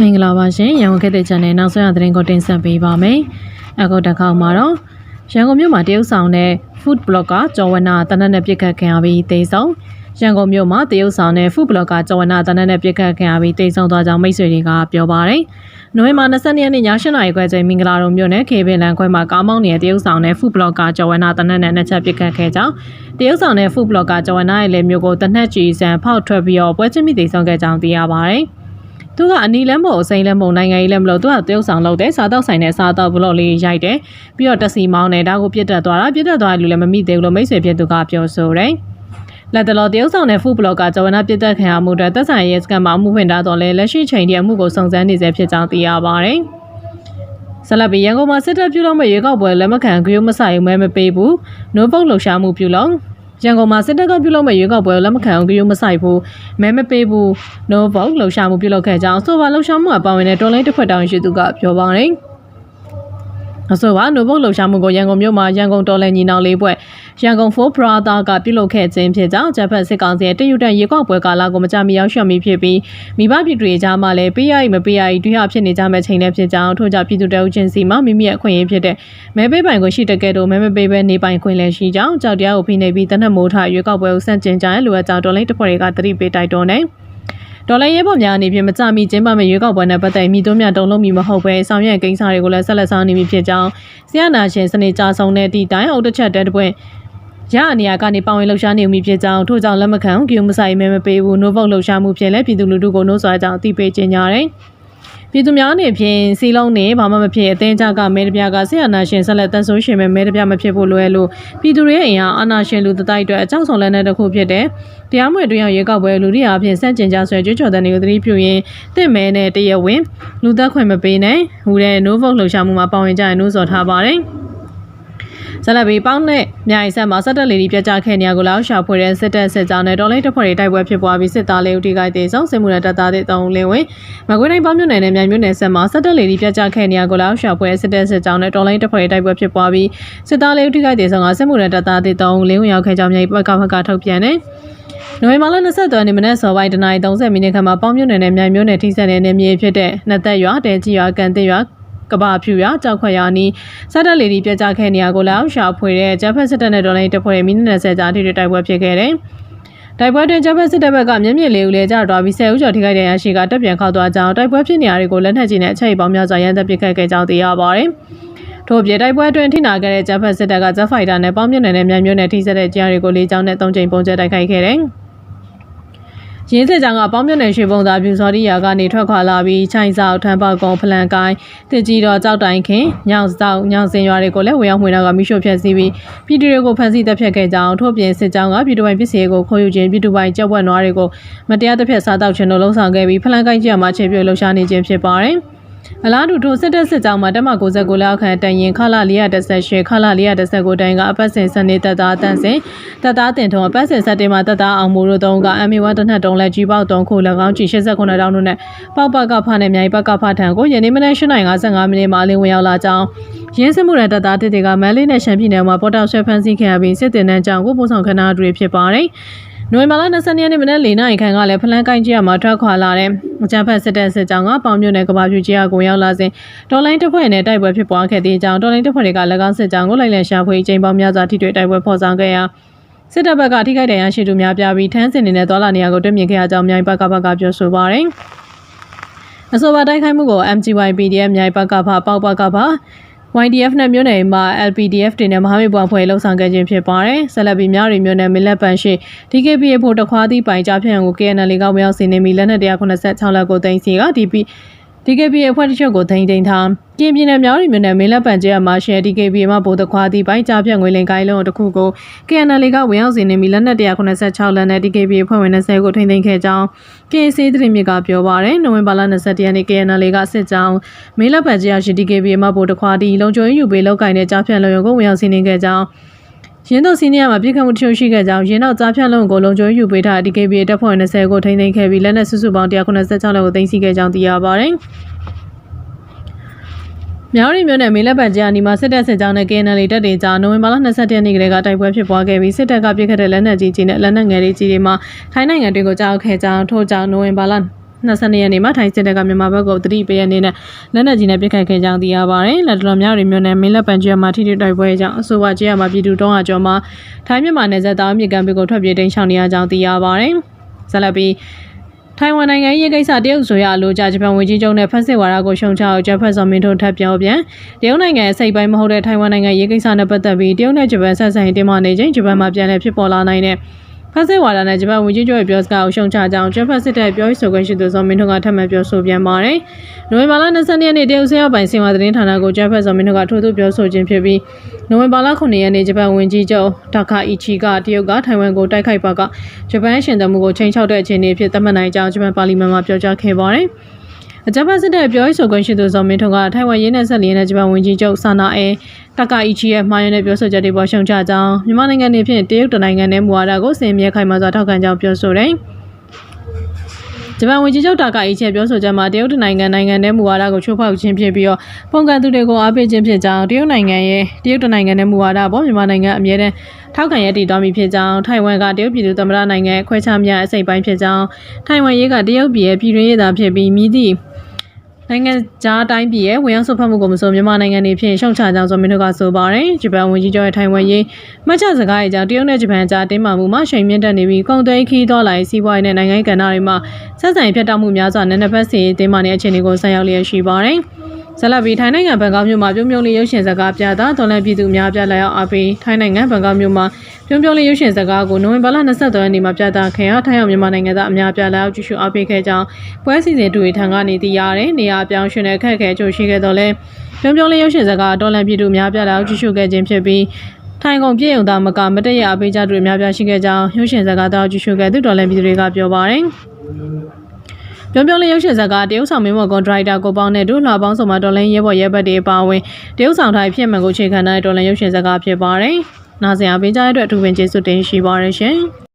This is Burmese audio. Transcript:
မင်္ဂလာပါရှင်ရန်ကုန်ခေတ်သစ် channel နောက်ဆုံးရသတင်းကိုတင်ဆက်ပေးပါမယ်အခုတစ်ခါမှာတော့ရန်ကုန်မြို့မှာတရုတ်ဆောင်တဲ့ food blogger ကျော်ဝနာတနက်နဲ့ပြစ်ခတ်ခံရပြီးတေဆုံးရန်ကုန်မြို့မှာတရုတ်ဆောင်တဲ့ food blogger ကျော်ဝနာတနက်နဲ့ပြစ်ခတ်ခံရပြီးတေဆုံးသွားကြောင်းမိတ်ဆွေတွေကပြောပါတယ်နိုဝင်ဘာ22ရက်နေ့ည8:00နာရီခွဲချိန်မင်္ဂလာတုံမြို့နယ်ခေပင်လန်ခွဲမှာကားမောင်းနေတဲ့တရုတ်ဆောင်တဲ့ food blogger ကျော်ဝနာတနက်နဲ့နှစ်ချက်ပြစ်ခတ်ခဲ့ကြောင်းတရုတ်ဆောင်တဲ့ food blogger ကျော်ဝနာရဲ့လေမျိုးကိုတနက်ကြီးစံဖောက်ထွက်ပြီးတော့ပွဲချင်းမိတေဆုံးခဲ့ကြောင်းသိရပါတယ် သူကအနီလန်းပေါ်အစိမ်းလန်းပုံနိုင်ငံရေးလည်းမလို့သူကတရုတ်ဆောင်လုပ်တယ်စားတော့ဆိုင်နဲ့စားတော့ဘလော့လေးရိုက်တယ်ပြီးတော့တက်စီမောင်းတယ်ဒါကိုပြစ်တက်သွားတာပြစ်တက်သွားတဲ့လူလည်းမမိသေးဘူးလို့မိတ်ဆွေဖြစ်သူကပြောဆိုတယ်လက်တလောတရုတ်ဆောင်တဲ့ food blogger ကျော်ဝနာပြစ်တက်ခံရမှုအတွက်သက်ဆိုင်ရဲစကန်မှာအမှုဖွင့်ထားတော့လဲလက်ရှိချိန်ထိအမှုကိုစုံစမ်းနေဆဲဖြစ်ကြောင်းသိရပါတယ်ဆလဘီရန်ကုန်မှာစစ်တပ်ပြုလုပ်မဲ့ရွေးကောက်ပွဲလက်မခံဂရုမစိုက်မဲမပေးဘူး။နိုးပုတ်လှူရှာမှုပြုလုပ် ရန်ကုန်မှာစစ်တပ်ကပြုလုပ်မဲ့ရွေးကောက်ပွဲလက်မခံဂရုမစိုက်ဘူးမဲမပေးဘူး။ no vote လှူရှာမှုပြုလုပ်ခဲ့ကြောင်းဆိုပါလှူရှာမှုအပါဝင်တဲ့တော်လိုင်းတစ်ဖွဲ့တောင်ရှိသူကပြောပါတယ်။ အဆိုပါနိုဘုတ်လှူရှာမှုကိုရန်ကုန်မြို့မှာရန်ကုန်တော်လန်ညီနောင်လေးဘွဲ့ရန်ကုန်4 brother ကပြုလုပ်ခဲ့ခြင်းဖြစ်ကြောင်းဂျပန်စစ်ကောင်စီရဲ့တရုတ်တန်ရေကောက်ပွဲကာလကိုမကြမီရောက်ရှော့မီဖြစ်ပြီးမိဘပြည်သူတွေကြားမှာလည်းပေးရမပေးရတွေ့ရဖြစ်နေကြမဲ့ချိန်လည်းဖြစ်ကြောင်းထို့ကြောင့်ပြည်သူတအုပ်ချင်းစီမှာမိမိရဲ့အခွင့်အရေးဖြစ်တဲ့မဲပေးပိုင်ကိုရှိတကယ်တော့မဲမပေးဘဲနေပိုင်ခွင့်လည်းရှိကြောင်းကြောက်တရားကိုဖိနှိပ်ပြီးတနက်မိုးထရွေးကောက်ပွဲကိုစန့်ကျင်ကြတဲ့လူအကြောင်းတော်လိုင်းတစ်ဖွဲ့တွေကတတိပေးတိုက်တွန်းနေ ဒေါ်လာရဲပေါ်များအနေဖြင့်မကြမီကျင်းပမဲ့ရွေးကောက်ပွဲနဲ့ပတ်သက်မိသွင်းများတုံလုံးမီမဟုတ်ပဲဆောင်ရွက်ကိန်းစားတွေကိုလည်းဆက်လက်ဆောင်နေပြီဖြစ်ကြောင်းဆရာနာရှင်စနေကြဆုံးတဲ့ဒီတိုင်းအုတ်တစ်ချက်တဲတစ်ပွင့်ရအနေရကနေပောင်းဝင်လှူရှားနေမှုဖြစ်ကြောင်းထို့ကြောင့်လက်မခံဂီယိုမဆိုင်မဲမပေးဘူးနို့ဗုတ်လှူရှားမှုဖြစ်လဲပြည်သူလူထုကိုနှိုးဆွာကြောင်းအသိပေးကြေညာတယ် ပြည်သူများအနေဖြင့်စီလုံးနဲ့ဘာမှမဖြစ်အသင်းကြကမဲတပြားကဆရာနာရှင်ဆက်လက်တန်ဆိုးရှင်မဲ့မဲတပြားမဖြစ်ဖို့လွယ်လို့ပြည်သူတွေရဲ့အင်အားအာနာရှင်လူတတိုက်အတွက်အကြောက်ဆောင်လက်နက်တစ်ခုဖြစ်တဲ့တရားမွေတွင်ရောက်ရေကောက်ပွဲလူတွေအဖြစ်စန့်ကျင်ကြဆွဲကြွချော်တဲ့နေကိုသတိပြုရင်းတင့်မဲနဲ့တရဝင်းလူသက်ခွင့်မပေးနဲ့ဟူတဲ့ no vote လှုပ်ရှားမှုမှာပါဝင်ကြရင်နှိုးဆော်ထားပါတယ် ဇလဘီပေါင်းနဲ့မြိုင်ဆက်မှာစစ်တပ်လေဒီပြကြခဲ့နေရကိုလောက်ရှာဖွေတဲ့စစ်တပ်စစ်ကြောင်းနဲ့တော်လိုင်းတပ်ဖွဲ့တွေတိုက်ပွဲဖြစ်ပွားပြီးစစ်သားလေးဦးထိခိုက်သေးဆုံးစစ်မှုရတပ်သားတွေတောင်းလင်းဝင်မကွေးတိုင်းပေါင်းမြို့နယ်နဲ့မြိုင်မြို့နယ်ဆက်မှာစစ်တပ်လေဒီပြကြခဲ့နေရကိုလောက်ရှာဖွေစစ်တပ်စစ်ကြောင်းနဲ့တော်လိုင်းတပ်ဖွဲ့တွေတိုက်ပွဲဖြစ်ပွားပြီးစစ်သားလေးဦးထိခိုက်သေးဆုံးကစစ်မှုရတပ်သားတွေတောင်းလင်းဝင်ရောက်ခဲ့ကြောင်းမြိုင်ဘက်ကဘက်ကထုတ်ပြန်တယ်နိုဝင်ဘာလ23ရက်နေ့မနက်စောပိုင်းတနာရီ30မိနစ်ခန့်မှာပေါင်းမြို့နယ်နဲ့မြိုင်မြို့နယ်ထိစပ်တဲ့နေမြေဖြစ်တဲ့နှစ်သက်ရွာတဲကြီးရွာကန်တင်ရွာ ကဘာဖြူရကြောက်ခွက်ရနီးစက်တက်လီဒီပြကြခဲ့နေရကိုလောက်ရှာဖွေတဲ့ဂျပန်စစ်တပ်နဲ့ဒေါ်လာတပ်ဖွဲ့မိနစ်20ကြာထိတိုက်ပွဲဖြစ်ခဲ့တယ်။တိုက်ပွဲတွင်ဂျပန်စစ်တပ်ဘက်ကမျက်မြင်လေးဦးလဲကြတော့ပြီးဆယ်ဦးကျော်ထိခိုက်တဲ့ရရှိကတပ်ပြန်ခောက်သွားကြောင်းတိုက်ပွဲဖြစ်နေရတွေကိုလက်နက်ကြီးနဲ့အချိန်ပေါင်းများစွာရန်တပ်ပစ်ခတ်ခဲ့ကြောင်းသိရပါတယ်။ထို့ပြတိုက်ပွဲအတွင်းထိနာခဲ့တဲ့ဂျပန်စစ်တပ်ကဂျက်ဖိုက်တာနဲ့ပေါင်းမြင့်နယ်နဲ့မြန်မြို့နယ်ထိစက်တဲ့ကြားတွေကိုလေးချောင်းနဲ့၃ချိန်ပုံကျဲတိုက်ခိုက်ခဲ့တယ်။ ရင်းစစ်ကြောင်ကပေါင်းမြတ်နယ်ရွှေပုံသားပြူစော်ရီယာကနေထွက်ခွာလာပြီးချိုင်ဆောက်ထမ်းပေါက်ကုန်းဖလန်ကိုင်းတစ်ကြီးတော်ကြောက်တိုင်ခင်ညောင်စောက်ညောင်စင်ရွာတွေကိုလည်းဝေရောက်မှွေတော့ကမိရှို့ဖျက်ဆီးပြီးပြည်သူတွေကိုဖမ်းဆီးတပ်ဖြတ်ခဲ့ကြောင်းထို့ပြင်စစ်ကြောင်ကပြည်သူပိုင်ပစ္စည်းကိုခိုးယူခြင်းပြည်သူပိုင်ကြက်ဝက်နွားတွေကိုမတရားတပ်ဖြတ်စားတောက်ခြင်းတို့လှုံ့ဆော်ခဲ့ပြီးဖလန်ကိုင်းကျမှာခြေပြုတ်လှုပ်ရှားနေခြင်းဖြစ်ပါတယ်။ အလားတူထိုစစ်တပ်စစ်ကြောင်းမှာတက်မ69လောက်ခန့်တန်ရင်ခလာ418ခလာ419တိုင်ကအပတ်စဉ်စနေတပ်သားတန်စင်တပ်သားတင်ထုံအပတ်စဉ်စက်တင်မှာတပ်သားအောင်မိုးတို့တုံးကအမီဝတ်တနက်တုံးလက်ကြီးပေါက်တုံးခု၎င်းကြီး89တောင်းတို့နဲ့ပေါက်ပတ်ကဖနဲ့မြိုင်ပတ်ကဖထံကိုယနေ့မနက်8:55မိနစ်မှာအလင်းဝင်ရောက်လာကြောင်းရင်းစမှုရတပ်သားတစ်တွေကမန်လေးနဲ့ရှမ်းပြည်နယ်မှာပေါ်တောက်ဆွဲဖမ်းဆီးခဲ့ရပြီးစစ်တင်တန်းကြောင့်ကိုပို့ဆောင်ခဏတွေဖြစ်ပါတယ် နိုဝင်ဘာလ22ရက်နေ့မနက်၄နာရီခန့်ကလည်းဖလန်ကိုင်းကြီးမှာထွက်ခွာလာတဲ့အကြမ်းဖက်စစ်တပ်စစ်ကြောင်းကပေါင်မြို့နယ်ကဘာဖြူကြီးကိုရောက်လာစဉ်တော်လိုင်းတပ်ဖွဲ့နဲ့တိုက်ပွဲဖြစ်ပွားခဲ့တဲ့အကြောင်းတော်လိုင်းတပ်ဖွဲ့တွေက၎င်းစစ်ကြောင်းကိုလိုက်လံရှာဖွေချိန်ပေါင်းများစွာထိတွေ့တိုက်ပွဲဖော်ဆောင်ခဲ့ရာစစ်တပ်ဘက်ကထိခိုက်ဒဏ်ရာရှိသူများပြားပြီးထန်းစင်နေတဲ့တော်လာနေရာကိုတွေ့မြင်ခဲ့ရကြောင်းမြိုင်ဘက်ကဘက်ကပြောဆိုပါရယ်အဆိုပါတိုက်ခိုက်မှုကို MGY PDF မြိုင်ဘက်ကဘပေါက်ဘက်ကဘ YDF နဲ့မြို့နယ်မှာ LPDF တွေနဲ့မဟာမိတ်ပွားဖွဲ့လှုပ်ဆောင်ခဲ့ခြင်းဖြစ်ပါတယ်။ဆက်လက်ပြီးများရီမြို့နယ်မလက်ပန်ရှိ DKPA ဖို့တခွားသည့်ပိုင်ကြားဖြန့်ကို KNL ကဝင်ရောက်စီနေပြီးလက်နက်186လက်ကိုတင်စီက DP DKPA အဖွဲ့တစ်ချုပ်ကိုထိန်းသိမ်းထားကင်းပြည်နယ်မြောက်ရီမြို့နယ်မေလပန်ကျဲမှာရှယ် DKPA မှဗိုလ်တခွားသည့်ပိုင်ကြားဖြန့်ငွေလင်ကိုင်းလုံးတစ်ခုကို KNL ကဝင်ရောက်စီနေပြီးလက်နက်186လက်နဲ့ DKPA အဖွဲ့ဝင်20ကိုထိန်းသိမ်းခဲ့ကြောင်း KC သတင်းမြစ်ကပြောပါရယ်နိုဝင်ဘာလ21ရက်နေ့ KNL ကစစ်ကြောင်းမေလပန်ကျဲရှိ DKPA မှဗိုလ်တခွားသည့်လုံခြုံရေးယူပေးလောက်ကိုင်းတဲ့ကြားဖြန့်လုံရုံကိုဝင်ရောက်စီနေခဲ့ကြောင်း ရင်းတို့စီနီယာမှာပြစ်ခတ်မှုတချို့ရှိခဲ့ကြောင်းရင်းတော့ကြားဖြန့်လုံးကိုလုံခြုံယူပေးထား DKBA တပ်ဖွဲ့20ကိုထိန်းသိမ်းခဲ့ပြီးလက်နက်စုစုပေါင်း186လက်ကိုသိမ်းဆည်းခဲ့ကြောင်းသိရပါတယ်။မြောက်ရီမြို့နယ်မေလက်ပတ်ကြားနီမှာစစ်တပ်စစ်ကြောင်းနဲ့ KNL တပ်တွေကြားနိုဝင်ဘာလ22ရက်နေ့ကလေးကတိုက်ပွဲဖြစ်ပွားခဲ့ပြီးစစ်တပ်ကပြစ်ခတ်တဲ့လက်နက်ကြီးကြီးနဲ့လက်နက်ငယ်တွေကြီးတွေမှာထိုင်းနိုင်ငံတွေကိုကြောက်ခဲ့ကြောင်းထို့ကြောင့်နိုဝင်ဘာလ 22ရက်နေ့မှာထိုင်းစစ်တပ်ကမြန်မာဘက်ကိုတတိပေးရအနေနဲ့လက်နက်ကြီးနဲ့ပစ်ခတ်ခဲ့ကြောင်းသိရပါတယ်။လက်တော်များတွေမျိုးနဲ့မင်းလက်ပံကျွေးမှာထိထိတိုက်ပွဲကြောင့်အဆိုပါကျေးရမှာပြည်သူတောင်းအကျော်မှာထိုင်းမြန်မာနယ်စပ်သားမြေကမ်းဘက်ကိုထွက်ပြေးတိမ်းရှောင်နေရကြောင်းသိရပါတယ်။ဆက်လက်ပြီးထိုင်ဝမ်နိုင်ငံရေးကိစ္စတရုတ်ဆိုရအလို့ကြာဂျပန်ဝန်ကြီးချုပ်နဲ့ဖက်စစ်ဝါဒကိုရှုံချအောင်ဂျပန်စော်မင်းတို့ထပ်ပြောပြန်တရုတ်နိုင်ငံအစိပ်ပိုင်းမဟုတ်တဲ့ထိုင်ဝမ်နိုင်ငံရေးကိစ္စနဲ့ပတ်သက်ပြီးတရုတ်နဲ့ဂျပန်ဆက်ဆံရေးတင်းမာနေချိန်ဂျပန်မှာပြန်လည်ဖြစ်ပေါ်လာနိုင်တဲ့ ဖက်စစ်ဝါဒနဲ့ဂျပန်ဝန်ကြီးချုပ်ရဲ့ပြောစကားကိုရှုံချကြောင်းဂျပန်စစ်တပ်ပြောရေးဆိုခွင့်ရှိသူစော်မင်းတို့ကထပ်မံပြောဆိုပြန်ပါတယ်။နိုဝင်ဘာလ22ရက်နေ့တရုတ်ဆေးရောက်ပိုင်စင်ဝါသတင်းဌာနကိုဂျပန်စော်မင်းတို့ကထိုးသူပြောဆိုခြင်းဖြစ်ပြီးနိုဝင်ဘာလ9ရက်နေ့ဂျပန်ဝန်ကြီးချုပ်ဒါကာအီချီကတရုတ်ကထိုင်ဝမ်ကိုတိုက်ခိုက်ပါကဂျပန်ရှင်သမှုကိုချိန်ချောက်တဲ့အခြေအနေဖြစ်သတ်မှတ်နိုင်ကြောင်းဂျပန်ပါလီမန်မှာပြောကြားခဲ့ပါတယ်။ အကြမ်းဖက်စစ်တပ်ပြောရေးဆိုခွင့်ရှိသူဇော်မင်းထွန်းကထိုင်ဝမ်ရင်းနဲ့ဆက်လျင်းတဲ့ဂျပန်ဝန်ကြီးချုပ်ဆာနာအဲတကာအီချီရဲ့မှားယွင်းတဲ့ပြောဆိုချက်တွေပေါ်ရှုံချကြောင်းမြန်မာနိုင်ငံနေဖြင့်တရုတ်တနိုင်ငံနဲ့မူဝါဒကိုစင်မြဲခိုင်မာစွာထောက်ခံကြောင်းပြောဆိုတယ်။ ဂျပန်ဝန်ကြီးချုပ်တာကာအီချီရဲ့ပြောဆိုချက်မှာတရုတ်တနိုင်ငံနိုင်ငံနဲ့မူဝါဒကိုချိုးဖောက်ခြင်းဖြစ်ပြီးတော့ပုံကန်သူတွေကိုအားပေးခြင်းဖြစ်ကြောင်းတရုတ်နိုင်ငံရဲ့တရုတ်တနိုင်ငံနဲ့မူဝါဒပေါ်မြန်မာနိုင်ငံအမြဲတမ်းထောက်ခံရည်တည်တော်မူဖြစ်ကြောင်းထိုင်ဝမ်ကတရုတ်ပြည်သူသမ္မတနိုင်ငံခွဲခြားမြတ်အစိပ်ပိုင်းဖြစ်ကြောင်းထိုင်ဝမ်ရေးကတရုတ်ပြည်ရဲ့ပြည်တွင်းရေးသားဖြစ်ပြီးမြည်သည့် နိုင်ငံသားတိုင်းပြည်ရဲ့ဝင်ရောက်ဆွတ်ဖက်မှုကိုမဆိုမြန်မာနိုင်ငံနေဖြင့်ရှုံချကြောင်းဆိုမင်းတို့ကဆိုပါတယ်ဂျပန်ဝန်ကြီးချုပ်ရဲ့ထိုင်ဝမ်ရေးမှတ်ချက်စကားရဲ့ကြောင့်တရုတ်နဲ့ဂျပန်ကြားတင်းမာမှုမှာရှိန်မြင့်တက်နေပြီးကုန်သွယ်ခီးတော်လိုက်စီးပွားရေးနဲ့နိုင်ငံရေးကဏ္ဍတွေမှာဆက်ဆံရေးဖြတ်တောက်မှုများစွာနဲ့နှစ်ဖက်စီရေးတင်းမာနေတဲ့အခြေအနေကိုဆက်ရောက်လျက်ရှိပါတယ် ဇလပီထိုင်းနိုင်ငံဘန်ကောက်မြို့မှာပြုံးပြုံးလေးရုပ်ရှင်စကားပြတာတော်လန်ပြည်သူများပြလာရောက်အားပေးထိုင်းနိုင်ငံဘန်ကောက်မြို့မှာပြုံးပြုံးလေးရုပ်ရှင်စကားကိုနိုဝင်ဘာလ23ရက်နေ့မှာပြသခင်ရထိုင်းအောင်မြန်မာနိုင်ငံသားအများပြလာရောက်ကြည့်ရှုအားပေးခဲ့ကြောင်းပွဲစီစဉ်တူရီထံကနေသိရတယ်နေရာအပြောင်းရွှေ့တဲ့ခက်ခဲကြိုရှိခဲ့တော့လဲပြုံးပြုံးလေးရုပ်ရှင်စကားတော်လန်ပြည်သူများပြလာရောက်ကြည့်ရှုခဲ့ခြင်းဖြစ်ပြီးထိုင်ကုန်ပြည်ုံသားမကမတရအပေးကြတွေအများပြားရှိခဲ့ကြောင်းရုပ်ရှင်စကားတော်ကြည့်ရှုခဲ့သူတော်လန်ပြည်သူတွေကပြောပါတယ် ပြုံးပြုံးလေးရုပ်ရှင်ဇာတ်ကတရုတ်ဆောင်မင်းမော်ကွန်ဒရိုက်တာကိုပေါင်းတဲ့ဒုလှပေါင်းဆောင်မှာတော်လိုင်းရဲဘော်ရဲဘက်တွေအပါအဝင်တရုတ်ဆောင်ထိုင်ဖြစ်မှန်ကိုခြေခံတဲ့တော်လိုင်းရုပ်ရှင်ဇာတ်ကဖြစ်ပါတယ်။နားဆင်အားပေးကြတဲ့အတွက်အထူးပင်ကျေးဇူးတင်ရှိပါရရှင်။